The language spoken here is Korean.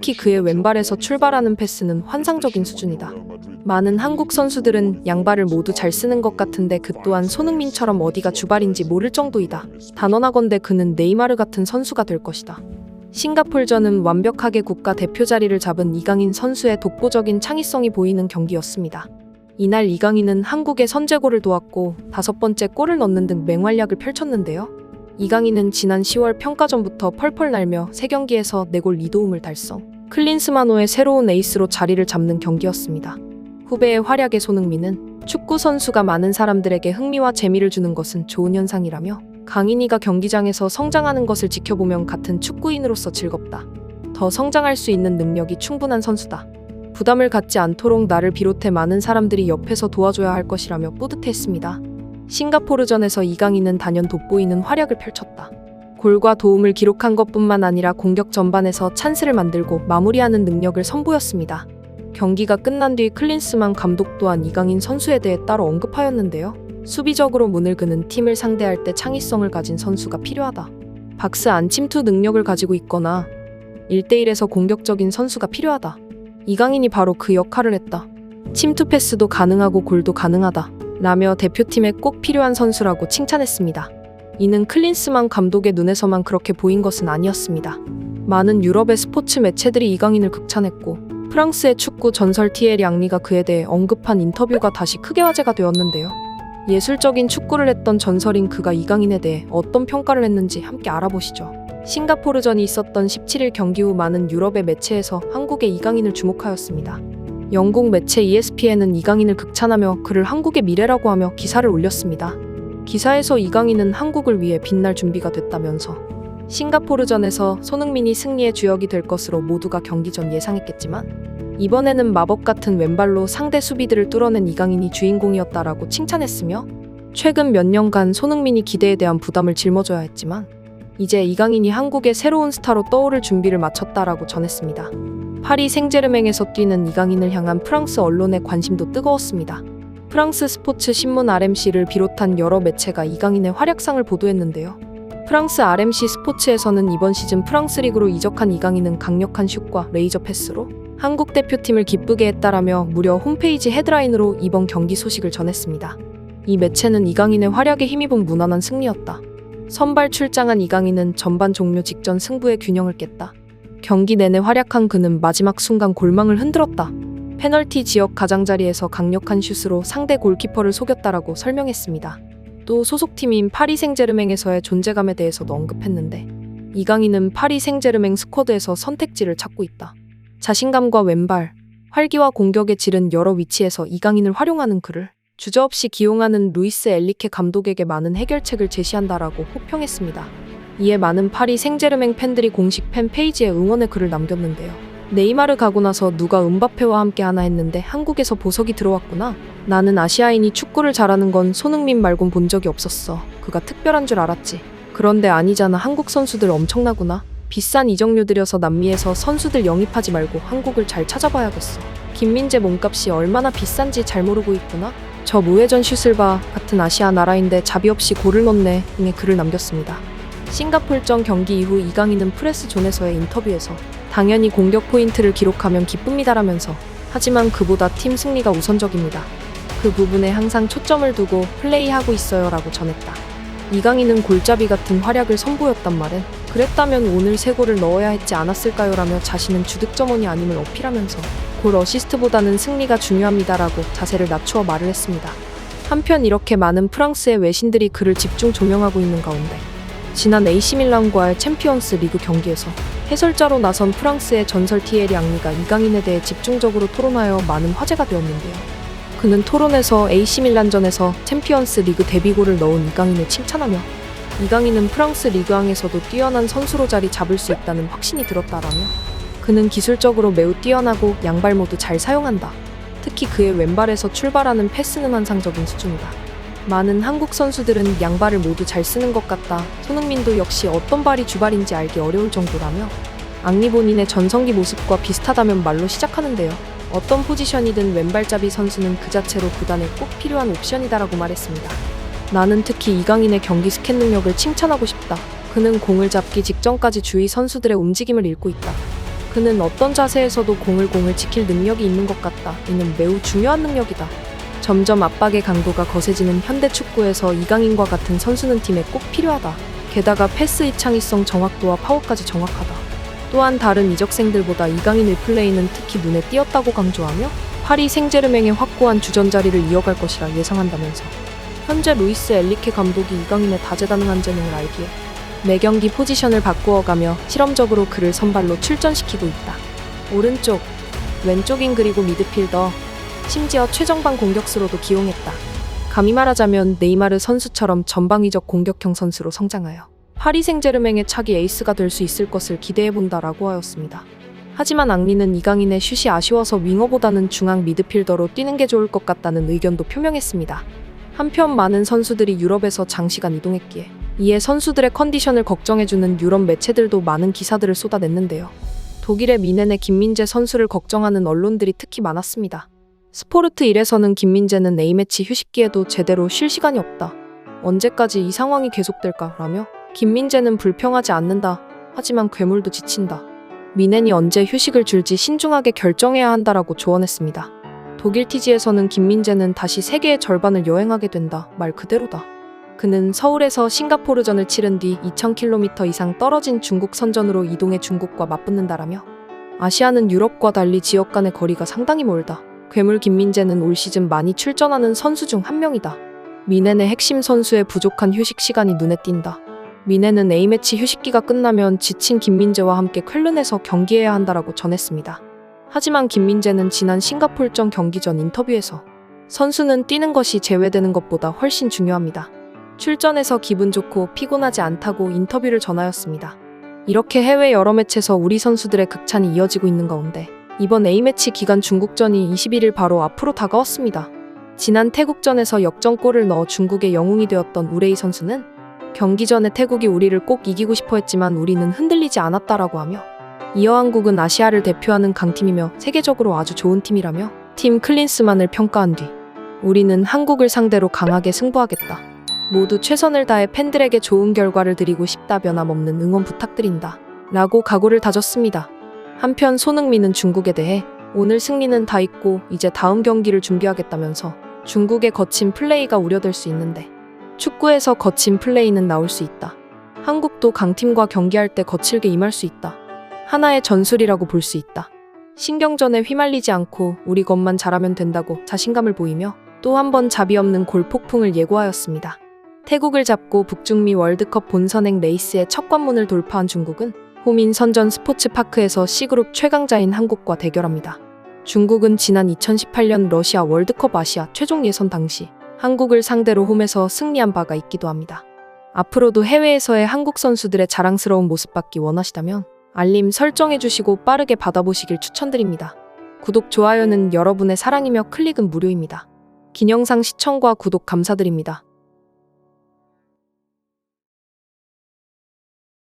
특히 그의 왼발에서 출발하는 패스는 환상적인 수준이다. 많은 한국 선수들은 양발을 모두 잘 쓰는 것 같은데 그 또한 손흥민처럼 어디가 주발인지 모를 정도이다. 단언하건대 그는 네이마르 같은 선수가 될 것이다. 싱가폴전은 완벽하게 국가 대표 자리를 잡은 이강인 선수의 독보적인 창의성이 보이는 경기였습니다. 이날 이강인은 한국의 선제골을 도왔고 다섯 번째 골을 넣는 등 맹활약을 펼쳤는데요. 이강인은 지난 10월 평가전부터 펄펄 날며 세 경기에서 4골 2도움을 달성. 클린스마노의 새로운 에이스로 자리를 잡는 경기였습니다. 후배의 활약에 손흥민은 축구 선수가 많은 사람들에게 흥미와 재미를 주는 것은 좋은 현상이라며 강인이가 경기장에서 성장하는 것을 지켜보면 같은 축구인으로서 즐겁다. 더 성장할 수 있는 능력이 충분한 선수다. 부담을 갖지 않도록 나를 비롯해 많은 사람들이 옆에서 도와줘야 할 것이라며 뿌듯했습니다. 싱가포르전에서 이강인은 단연 돋보이는 활약을 펼쳤다. 골과 도움을 기록한 것뿐만 아니라 공격 전반에서 찬스를 만들고 마무리하는 능력을 선보였습니다. 경기가 끝난 뒤 클린스만 감독 또한 이강인 선수에 대해 따로 언급하였는데요. 수비적으로 문을 그는 팀을 상대할 때 창의성을 가진 선수가 필요하다. 박스 안 침투 능력을 가지고 있거나 1대1에서 공격적인 선수가 필요하다. 이강인이 바로 그 역할을 했다. 침투 패스도 가능하고 골도 가능하다. 라며 대표팀에 꼭 필요한 선수라고 칭찬했습니다. 이는 클린스만 감독의 눈에서만 그렇게 보인 것은 아니었습니다. 많은 유럽의 스포츠 매체들이 이강인을 극찬했고 프랑스의 축구 전설 티에리 앙리가 그에 대해 언급한 인터뷰가 다시 크게 화제가 되었는데요. 예술적인 축구를 했던 전설인 그가 이강인에 대해 어떤 평가를 했는지 함께 알아보시죠. 싱가포르전이 있었던 17일 경기 후 많은 유럽의 매체에서 한국의 이강인을 주목하였습니다. 영국 매체 ESPN은 이강인을 극찬하며 그를 한국의 미래라고 하며 기사를 올렸습니다. 기사에서 이강인은 한국을 위해 빛날 준비가 됐다면서 싱가포르전에서 손흥민이 승리의 주역이 될 것으로 모두가 경기 전 예상했겠지만 이번에는 마법 같은 왼발로 상대 수비들을 뚫어낸 이강인이 주인공이었다라고 칭찬했으며 최근 몇 년간 손흥민이 기대에 대한 부담을 짊어져야 했지만 이제 이강인이 한국의 새로운 스타로 떠오를 준비를 마쳤다라고 전했습니다. 파리 생제르맹에서 뛰는 이강인을 향한 프랑스 언론의 관심도 뜨거웠습니다. 프랑스 스포츠 신문 RMC를 비롯한 여러 매체가 이강인의 활약상을 보도했는데요. 프랑스 RMC 스포츠에서는 이번 시즌 프랑스 리그로 이적한 이강인은 강력한 슛과 레이저 패스로 한국 대표팀을 기쁘게 했다라며 무려 홈페이지 헤드라인으로 이번 경기 소식을 전했습니다. 이 매체는 이강인의 활약에 힘입은 무난한 승리였다. 선발 출장한 이강인은 전반 종료 직전 승부의 균형을 깼다. 경기 내내 활약한 그는 마지막 순간 골망을 흔들었다. 페널티 지역 가장자리에서 강력한 슛으로 상대 골키퍼를 속였다라고 설명했습니다. 또 소속팀인 파리 생제르맹에서의 존재감에 대해서도 언급했는데 이강인은 파리 생제르맹 스쿼드에서 선택지를 찾고 있다. 자신감과 왼발, 활기와 공격의 질은 여러 위치에서 이강인을 활용하는 그를 주저없이 기용하는 루이스 엘리케 감독에게 많은 해결책을 제시한다라고 호평했습니다. 이에 많은 파리 생제르맹 팬들이 공식 팬 페이지에 응원의 글을 남겼는데요. 네이마르 가고 나서 누가 은바페와 함께 하나 했는데 한국에서 보석이 들어왔구나. 나는 아시아인이 축구를 잘하는 건 손흥민 말곤 본 적이 없었어. 그가 특별한 줄 알았지. 그런데 아니잖아. 한국 선수들 엄청나구나. 비싼 이적료 들여서 남미에서 선수들 영입하지 말고 한국을 잘 찾아봐야겠어. 김민재 몸값이 얼마나 비싼지 잘 모르고 있구나. 저 무회전 슛을 봐 같은 아시아 나라인데 자비 없이 골을 넣네 등의 글을 남겼습니다. 싱가폴전 경기 이후 이강인은 프레스 존에서의 인터뷰에서 당연히 공격 포인트를 기록하면 기쁩니다라면서 하지만 그보다 팀 승리가 우선적입니다. 그 부분에 항상 초점을 두고 플레이하고 있어요라고 전했다. 이강인은 골잡이 같은 활약을 선보였단 말은 그랬다면 오늘 세 골을 넣어야 했지 않았을까요라며 자신은 주득점원이 아님을 어필하면서 골 어시스트보다는 승리가 중요합니다라고 자세를 낮추어 말을 했습니다. 한편 이렇게 많은 프랑스의 외신들이 그를 집중 조명하고 있는 가운데 지난 AC밀란과의 챔피언스 리그 경기에서 해설자로 나선 프랑스의 전설 티에리 앙리가 이강인에 대해 집중적으로 토론하여 많은 화제가 되었는데요. 그는 토론에서 AC밀란전에서 챔피언스 리그 데뷔골을 넣은 이강인을 칭찬하며 이강인은 프랑스 리그왕에서도 뛰어난 선수로 자리 잡을 수 있다는 확신이 들었다라며 그는 기술적으로 매우 뛰어나고 양발 모두 잘 사용한다. 특히 그의 왼발에서 출발하는 패스는 환상적인 수준이다. 많은 한국 선수들은 양발을 모두 잘 쓰는 것 같다. 손흥민도 역시 어떤 발이 주발인지 알기 어려울 정도라며 앙리 본인의 전성기 모습과 비슷하다면 말로 시작하는데요. 어떤 포지션이든 왼발잡이 선수는 그 자체로 구단에 꼭 필요한 옵션이다라고 말했습니다. 나는 특히 이강인의 경기 스캔 능력을 칭찬하고 싶다. 그는 공을 잡기 직전까지 주위 선수들의 움직임을 읽고 있다. 그는 어떤 자세에서도 공을 공을 지킬 능력이 있는 것 같다. 이는 매우 중요한 능력이다. 점점 압박의 강도가 거세지는 현대 축구에서 이강인과 같은 선수는 팀에 꼭 필요하다. 게다가 패스의 창의성, 정확도와 파워까지 정확하다. 또한 다른 이적생들보다 이강인의 플레이는 특히 눈에 띄었다고 강조하며 파리 생제르맹의 확고한 주전 자리를 이어갈 것이라 예상한다면서 현재 루이스 엘리케 감독이 이강인의 다재다능한 재능을 알기에 매 경기 포지션을 바꾸어가며 실험적으로 그를 선발로 출전시키고 있다. 오른쪽, 왼쪽인 그리고 미드필더, 심지어 최정방 공격수로도 기용했다. 감히 말하자면 네이마르 선수처럼 전방위적 공격형 선수로 성장하여 파리 생제르맹의 차기 에이스가 될 수 있을 것을 기대해 본다라고 하였습니다. 하지만 앙리는 이강인의 슛이 아쉬워서 윙어보다는 중앙 미드필더로 뛰는 게 좋을 것 같다는 의견도 표명했습니다. 한편 많은 선수들이 유럽에서 장시간 이동했기에 이에 선수들의 컨디션을 걱정해주는 유럽 매체들도 많은 기사들을 쏟아냈는데요. 독일의 미넨의 김민재 선수를 걱정하는 언론들이 특히 많았습니다. 스포르트 1에서는 김민재는 A매치 휴식기에도 제대로 쉴 시간이 없다. 언제까지 이 상황이 계속될까? 라며 김민재는 불평하지 않는다. 하지만 괴물도 지친다. 미넨이 언제 휴식을 줄지 신중하게 결정해야 한다라고 조언했습니다. 독일 티지에서는 김민재는 다시 세계의 절반을 여행하게 된다. 말 그대로다. 그는 서울에서 싱가포르전을 치른 뒤 2,000km 이상 떨어진 중국 선전으로 이동해 중국과 맞붙는다라며 아시아는 유럽과 달리 지역 간의 거리가 상당히 멀다. 괴물 김민재는 올 시즌 많이 출전하는 선수 중 한 명이다. 미넨의 핵심 선수의 부족한 휴식 시간이 눈에 띈다. 미넨은 A매치 휴식기가 끝나면 지친 김민재와 함께 쾰른에서 경기해야 한다라고 전했습니다. 하지만 김민재는 지난 싱가폴전 경기 전 인터뷰에서 선수는 뛰는 것이 제외되는 것보다 훨씬 중요합니다. 출전해서 기분 좋고 피곤하지 않다고 인터뷰를 전하였습니다. 이렇게 해외 여러 매체에서 우리 선수들의 극찬이 이어지고 있는 가운데 이번 A매치 기간 중국전이 21일 바로 앞으로 다가왔습니다. 지난 태국전에서 역전골을 넣어 중국의 영웅이 되었던 우레이 선수는 경기 전에 태국이 우리를 꼭 이기고 싶어 했지만 우리는 흔들리지 않았다라고 하며 이어 한국은 아시아를 대표하는 강팀이며 세계적으로 아주 좋은 팀이라며 팀 클린스만을 평가한 뒤 우리는 한국을 상대로 강하게 승부하겠다. 모두 최선을 다해 팬들에게 좋은 결과를 드리고 싶다 변함없는 응원 부탁드린다. 라고 각오를 다졌습니다. 한편 손흥민은 중국에 대해 오늘 승리는 다 있고 이제 다음 경기를 준비하겠다면서 중국의 거친 플레이가 우려될 수 있는데 축구에서 거친 플레이는 나올 수 있다. 한국도 강팀과 경기할 때 거칠게 임할 수 있다. 하나의 전술이라고 볼 수 있다. 신경전에 휘말리지 않고 우리 것만 잘하면 된다고 자신감을 보이며 또 한번 자비 없는 골 폭풍을 예고하였습니다. 태국을 잡고 북중미 월드컵 본선행 레이스의 첫 관문을 돌파한 중국은 호민 선전 스포츠파크에서 C그룹 최강자인 한국과 대결합니다. 중국은 지난 2018년 러시아 월드컵 아시아 최종 예선 당시 한국을 상대로 홈에서 승리한 바가 있기도 합니다. 앞으로도 해외에서의 한국 선수들의 자랑스러운 모습 받기 원하시다면 알림 설정해주시고 빠르게 받아보시길 추천드립니다. 구독, 좋아요는 여러분의 사랑이며 클릭은 무료입니다. 긴 영상 시청과 구독 감사드립니다.